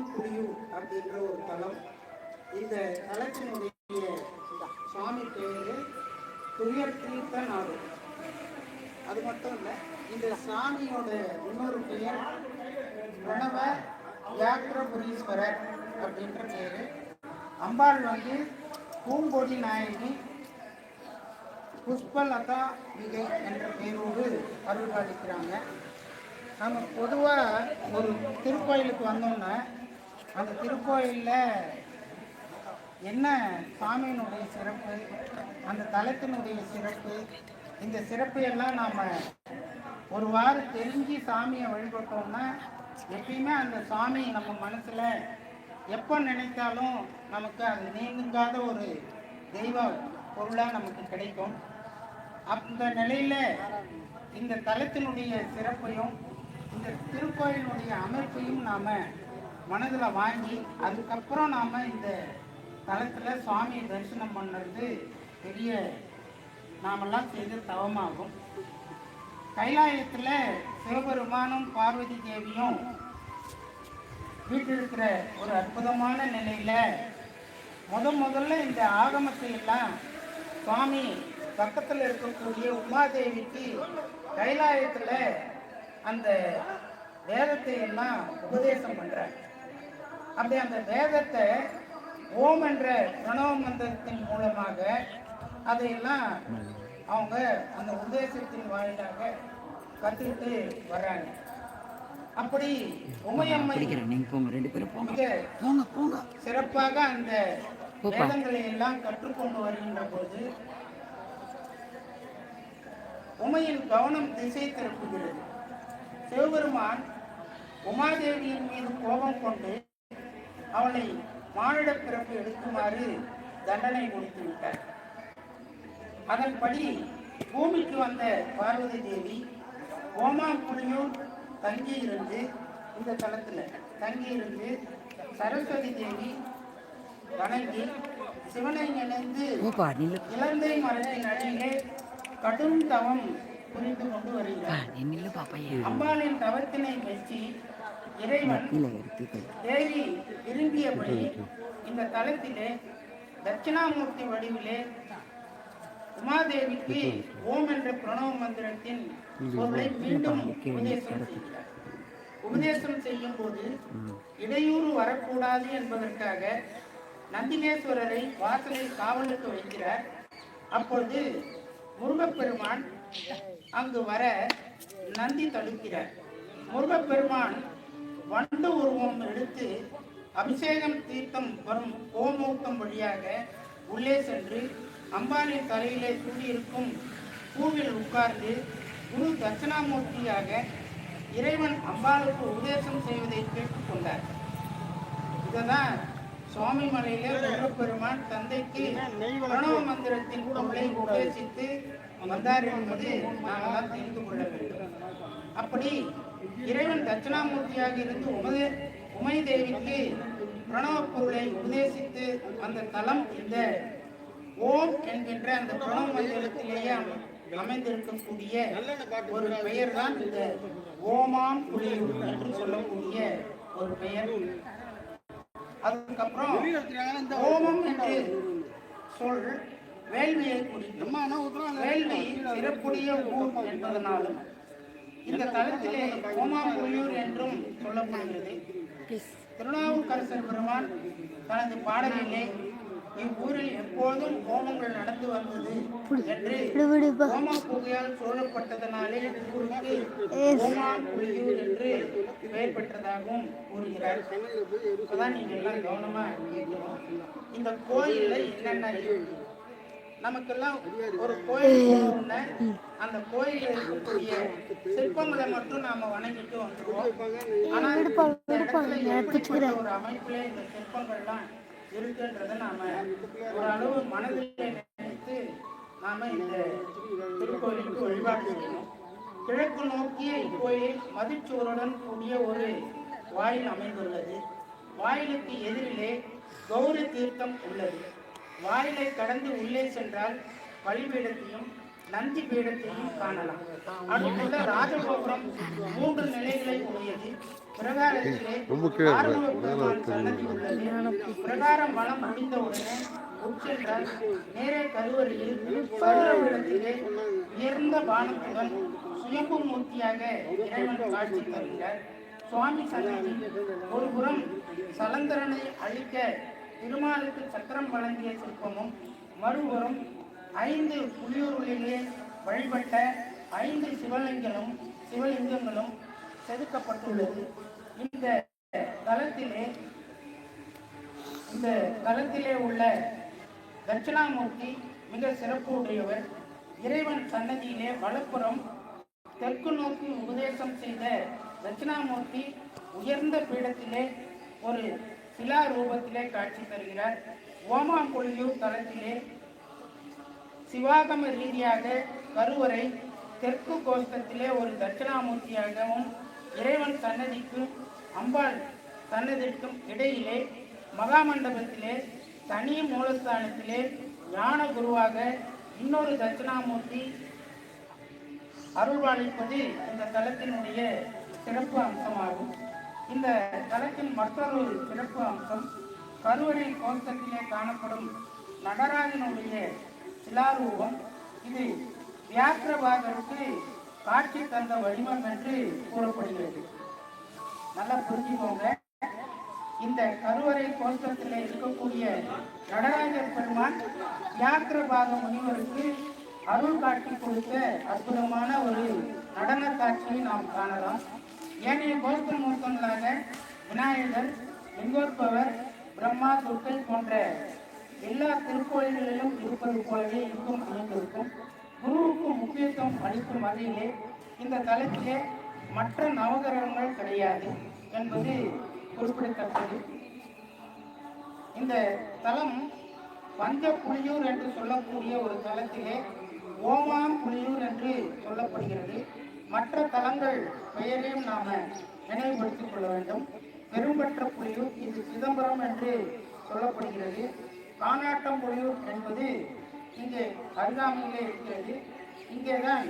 ஓமாம்புலியூர் அப்படின்ற ஒரு தலம் இந்த தலத்தினுடைய சுவாமி பேரு துயர் தீர்த்த நாடு அது மட்டும் இல்லை இந்த சாமியோட இன்னொரு பெயர் பிரணவ வியாக்கிரபுரீஸ்வரர் அப்படின்ற பேரு. அம்பாள் வந்து பூங்கொடி நாயகி புஷ்பலதா மிகை என்ற பெயரோடு அருள்பாலிக்கிறாங்க. நம்ம பொதுவாக ஒரு திருக்கோயிலுக்கு வந்தோம்னா அந்த திருக்கோயிலில் என்ன சாமியினுடைய சிறப்பு அந்த தலத்தினுடைய சிறப்பு இந்த சிறப்பையெல்லாம் நாம் ஒரு வாரம் தெரிஞ்சு சாமியை வழிபட்டோம்னா எப்பயுமே அந்த சாமி நம்ம மனசில் எப்போ நினைத்தாலும் நமக்கு அது நீங்காத ஒரு தெய்வ பொருளாக நமக்கு கிடைக்கும். அந்த நிலையில் இந்த தலத்தினுடைய சிறப்பையும் இந்த திருக்கோயிலுடைய அமைப்பையும் நாம் மனதில் வாங்கி அதுக்கப்புறம் நாம் இந்த தலத்தில் சுவாமியை தரிசனம் பண்ணுறது பெரிய நாமெல்லாம் செய்த தவமாகும். கைலாயத்தில் சிவபெருமானும் பார்வதி தேவியும் வீட்டிருக்கிற ஒரு அற்புதமான நிலையில் முத முதல்ல இந்த ஆகமத்தை எல்லாம் சுவாமி பக்கத்தில் இருக்கக்கூடிய உமாதேவிக்கு கைலாயத்தில் அந்த வேதத்தை எல்லாம் உபதேசம் பண்ணுறாங்க அப்படி அந்த வேதத்தை ஓம் என்ற பிரணவ மந்திரத்தின் மூலமாக அதையெல்லாம் அவங்க அந்த உபதேசத்தின் வாயிலாக கற்றுக்கிட்டு வர்றாங்க அப்படி உமையம்மை சிறப்பாக அந்த. வேதங்களை எல்லாம் கற்றுக்கொண்டு வருகின்ற போது உமையின் கவனம் திசை திருப்புகிறது. சிவபெருமான் உமாதேவியின் மீது கோபம் கொண்டு அவளை மானிட பிறப்பு எடுக்குமாறு தண்டனை கொடுத்து விட்டார். அதன்படி பூமிக்கு வந்த பார்வதி தேவி ஓமாம்புலியூர் தங்கி இருந்து இந்த தலத்துல தங்கி இருந்து சரஸ்வதி தேவி வணங்கி சிவனை நினைந்து இலந்தை மரத்தின் அடியிலே கடும் தவம் புரிந்து கொண்டு வருகிறார். அம்பாளின் தவத்தினை மெச்சி இறைவன் தேவி விரும்பியபடி இந்த தலத்திலே தட்சிணாமூர்த்தி வடிவிலே உமாதேவிக்கு ஓம் என்ற பிரணவ மந்திரத்தின் பொருளை மீண்டும் உபதேசம் செய்கிறார். உபதேசம் செய்யும் போது இடையூறு வரக்கூடாது என்பதற்காக நந்திகேஸ்வரரை வாசலில் காவலுக்கு வைக்கிறார். அப்பொழுது முருகப்பெருமான் அங்கு வர நந்தி தடுக்கிறார். முருகப்பெருமான் வண்டு உருவம் எடுத்து அபிஷேகம் தீர்த்தம் வரும் கோமூர்த்தம் வழியாக உள்ளே சென்று அம்பானின் தலையிலே சூடியிருக்கும் பூவில் உட்கார்ந்து குரு தட்சிணாமூர்த்தியாக இறைவன் அம்பாளுக்கு உபதேசம் செய்வதை கேட்டுக்கொண்டார். இதுதான் சுவாமி மலையில பெருமான் தந்தைக்கு பிரணவ மந்திரத்தின் பொருளை உபதேசித்து வந்தார் என்பது நாங்கள் தெரிந்து கொள்ள வேண்டும். அப்படி இறைவன் தட்சிணாமூர்த்தியாக இருந்து உமது உமை தேவிக்கு பிரணவ பொருளை உபதேசித்து அந்த தலம் இந்த ஓம் என்கின்ற அந்த பிரணவ மந்திரத்திலேயே அமைந்திருக்கக்கூடிய ஒரு பெயர் தான் இந்த ஓமாம் புலியூர் என்று சொல்லக்கூடிய ஒரு பெயர். அதுக்கப்புறம் ஓமம் என்று சொல் வேள்வியை குறிக்கும் வேள்வி சிறப்புடைய ஊர் என்பதனாலும் இந்த தலத்திலே ஓமாம்புலியூர் என்றும் சொல்லப்படுகிறது. திருநாவுக்கரசர் பெருமான் தனது பாடலிலே இவ்வூரில் எப்போதும் ஹோமங்கள் நடந்து வந்தது. என்று ஹோம புகையால் சூழப்பட்டதனாலே ஊருக்கு ஓமாம்புலியூர் என்று பெயர் பெற்றதாகவும் கூறுகிறார். இப்பதான் நீங்க எல்லாம் கவனமா கேட்கணும் இந்த கோயில்ல என்னென்ன நமக்கெல்லாம் ஒரு கோயில் அந்த கோயில்ல இருக்கக்கூடிய சிற்பங்களை மட்டும் நாம வணங்கிட்டு வந்துருவோம். ஆனா ஒரு அமைப்புல இந்த சிற்பங்கள்லாம் இருக்குன்றத நாம ஒரு அளவு மனதில் நினைத்து நாம இந்த திருக்கோயிலுக்கு வழிபாடு செய்யணும். கிழக்கு நோக்கிய இக்கோயில் மதிச்சுவருடன் கூடிய ஒரு வாயில் அமைந்துள்ளது. வாயிலுக்கு எதிரிலே கௌரி தீர்த்தம் உள்ளது. வாயிலை கடந்து உள்ளே சென்றால் பலிபீடத்தையும் நந்தி பீடத்தையும் காணலாம். அடுத்துள்ள ராஜகோபுரம் மூன்று நிலைகளை உடையது ரொம்ப பிரகாரம் வளம் முடிந்தவுடனே உட்சென்றால் நேரே கருவறையில் உயர்ந்த பானத்துடன் சுயம்பு மூர்த்தியாக இறைவன் காட்சி தருகிறார். சுவாமி சன்னதி ஒரு புறம் சலந்தரனை அழிக்க திருமாலுக்கு சக்கரம் வழங்கிய சிற்பமும் மறுபுறம் ஐந்து புலியூர்களிலே வழிபட்ட ஐந்து சிவலிங்கங்களும் சிவலிங்கங்களும் செதுக்கப்பட்டுள்ளது. இந்த தலத்திலே இந்த தலத்திலே உள்ள தட்சிணாமூர்த்தி மிக சிறப்பு உடையவர் இறைவன் சன்னதியிலே வலப்புறம் தெற்கு நோக்கி உபதேசம் செய்த தட்சிணாமூர்த்தி உயர்ந்த பீடத்திலே ஒரு சிலா ரூபத்திலே காட்சி தருகிறார். ஓமாங்குழியூர் தலத்திலே சிவாகம ரீதியாக கருவறை தெற்கு கோஷ்டத்திலே ஒரு தட்சிணாமூர்த்தியாகவும் இறைவன் சன்னதிக்கும் அம்பாள் சன்னதிக்கும் இடையிலே மகாமண்டபத்திலே தனி மூலஸ்தானத்திலே ஞான குருவாக இன்னொரு தட்சிணாமூர்த்தி அருள்வாளிப்பது இந்த தலத்தினுடைய சிறப்பு அம்சமாகும். இந்த தலத்தின் மற்றொரு சிறப்பு அம்சம் கருவறை கோஷ்டத்திலே காணப்படும் நடராஜனுடைய சிலாரூபம். இது வியாக்கிரபாகருக்கு காட்சி தந்த வடிவம் என்று கூறப்படுகிறது. நல்லா புரிஞ்சுக்கோங்க. இந்த கருவறை கோஷ்டத்தில் இருக்கக்கூடிய நடராஜர் பெருமான் வியாக்கிரபாக முனிவருக்கு அருள் காட்சி கொடுத்த அற்புதமான ஒரு நடன காட்சியை நாம் காணலாம். ஏனைய கோஷ்ட மூர்த்தங்களாக விநாயகர் லிங்கோற்பவர் பிரம்மா துர்க்கை போன்ற எல்லா திருக்கோயில்களிலும் இருப்பது போலவே இருக்கும் அமைந்திருக்கும். குருவுக்கு முக்கியத்துவம் அளிக்கும் வகையிலே இந்த தலத்திலே மற்ற நவகிரகங்கள் கிடையாது என்பது குறிப்பிடத்தக்கது. இந்த தலம் பஞ்ச புலியூர் என்று சொல்லக்கூடிய ஒரு தலத்திலே ஓமாம் புலியூர் என்று சொல்லப்படுகிறது. மற்ற தலங்கள் பெயரையும் நாம நினைவுபடுத்திக் கொள்ள வேண்டும். பெரும்பற்ற புலியூர் இது சிதம்பரம் என்று சொல்லப்படுகிறது. காணாட்டம் புலியூர் என்பது இங்கே அருகாமையிலே இருக்கிறது. இங்கேதான்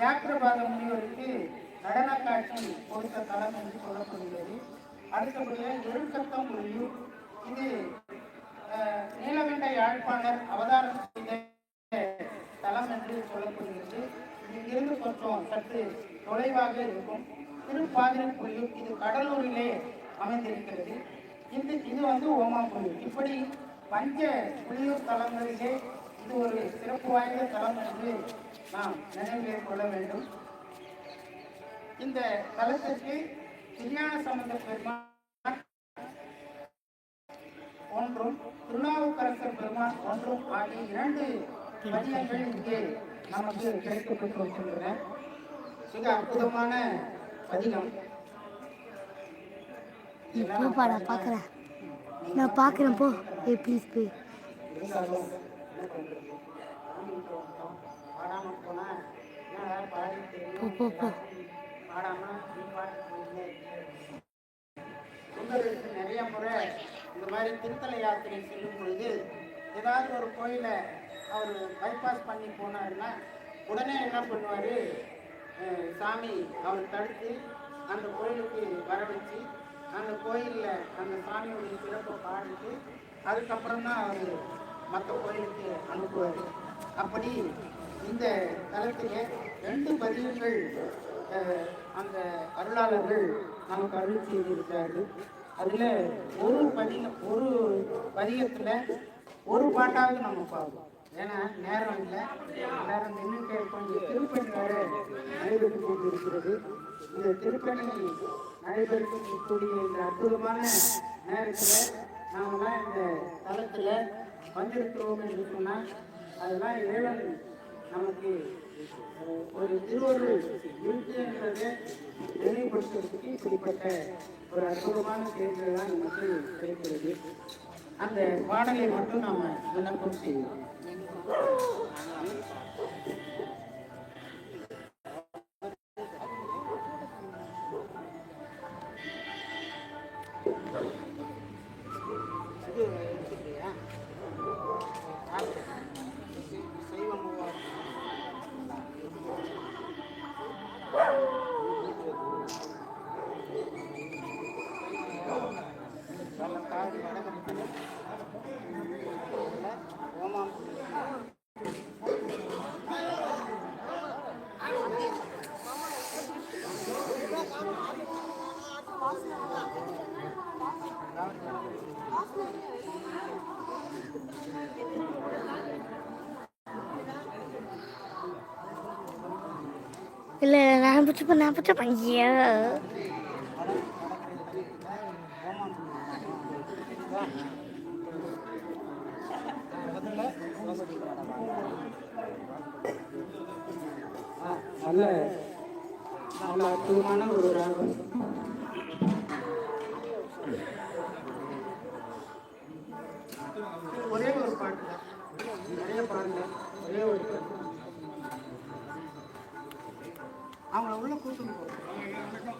வியாக்கிரபாத முனிவருக்கு நடன காட்சி கொடுத்த தலம் என்று சொல்லப்படுகிறது. அடுத்தபடியாக எழுக்கத்தம் புலியூர் இது நீலகண்ட யாழ்ப்பாணர் அவதாரம் செய்த தலம் என்று சொல்லப்படுகிறது. இங்கிருந்து கொஞ்சம் சற்று தொலைவாக இருக்கும். திருப்பாதிரப்புலியூர் இது கடலூரிலே அமைந்திருக்கிறது. இது இது வந்து ஓமாப்புலியூர் இப்படி பஞ்ச புலியூர் தலங்களிலே இது ஒரு சிறப்பு வாய்ந்த தலம் என்று நாம் நினைவிலே கொள்ள வேண்டும். இந்த தலத்திற்கு திருஞான சம்பந்த பெருமான் ஒன்றும் திருநாவுக்கரசர் பெருமான் ஒன்றும் ஆகிய இரண்டு பதியங்கள் இங்கே நமக்கு கிடைக்கப்பட்டு இருக்கின்றன மிக அற்புதமான பதிகம். நீ போப்பா நான் பார்க்குறேன். நான் பார்க்குறேன் போ. ஏ ப்ளீஸ் போய் போ போ போ. பாடாம நீ நிறைய முறை இந்த மாதிரி திருத்தல யாத்திரை செல்லும் பொழுது ஏதாவது ஒரு கோயிலை அவர் பைபாஸ் பண்ணி போனாருன்னா உடனே என்ன பண்ணுவார்? சாமி அவர் தடுத்து அந்த கோயிலுக்கு வர வச்சு அந்த கோயிலில் அந்த சாமியுடைய சிறப்பை பாடிட்டு அதுக்கப்புறம் தான் அவர் மற்ற கோயிலுக்கு அனுப்புவார். அப்படி இந்த தலத்திலே ரெண்டு பதிவுகள் அந்த அருளாளர்கள் நமக்கு அருள் செய்திருக்கிறார்கள். அதில் ஒரு பதிக ஒரு பதிகத்தில் ஒரு பாட்டாவது நம்ம பார்ப்போம் ஏன்னா நேரம் இல்லை. நேரம் நின்றுட்டே கொஞ்சம் திருப்பணி வேற நடைபெற்றுக் கொண்டிருக்கிறது. இந்த திருப்பணி நடைபெறக்கூடிய இந்த அற்புதமான நேரத்தில் நாமெல்லாம் இந்த தளத்தில் வந்திருக்கிறோம் என்று சொன்னால் அதெல்லாம் இறைவன் நமக்கு ஒரு திருவருள் இருக்கு என்பதை நினைவுபடுத்துவதற்கு இப்படிப்பட்ட ஒரு அற்புதமான செய்திகள் தான் நமக்கு கிடைக்கிறது. அந்த பாடலை மட்டும் நாம விண்ணப்பம் செய்வோம். நான் பிடிச்சப்ப நான் பிடிச்சப்பேன் ஐயோ நல்ல நல்ல அற்புதமான ஒரு ராகம் ஒரே ஒரு பாட்டு நிறைய பாடல ஒரே ஒரு பாட்டு அவங்கள உள்ள கூட்டணும் இருங்க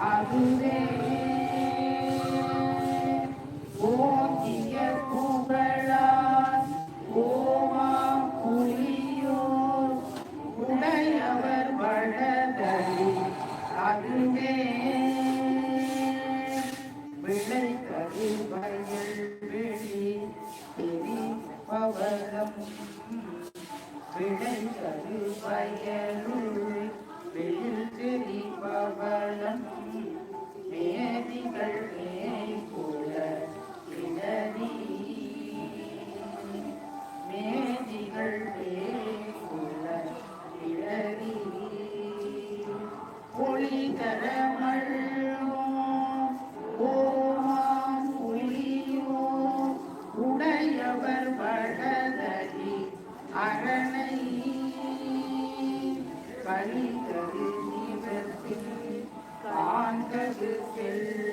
Are you there? கலிதரு நிவர்த்தில் காண்கது செல்ல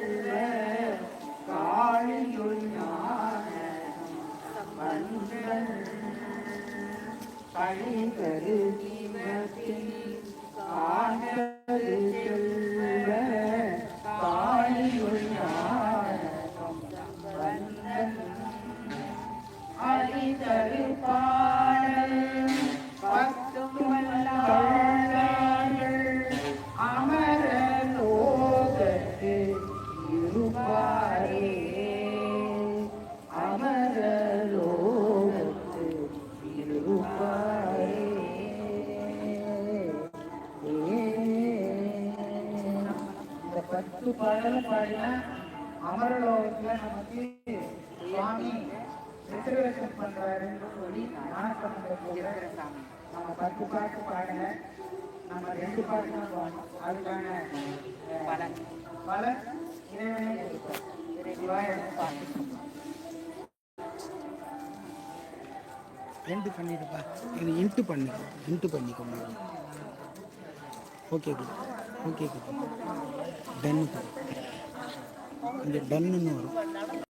ரிசர்வேஷன் பண்றாருன்னு சொல்லி ஞானசம்பந்த போகிற நம்ம பத்து பாட்டு பாடல நம்ம ரெண்டு பாட்டு தான் பாடணும் அதுக்கான பலன் பலன் இறைவனே கொடுப்பார். சிவாய பாட்டு ரெண்டு பண்ணிடுப்பா. இது இன்ட்டு பண்ணு. இன்ட்டு பண்ணிக்கோங்க ஓகே குட் ஓகே குட் டன்னு இங்கே டன்னுன்னு வரும்.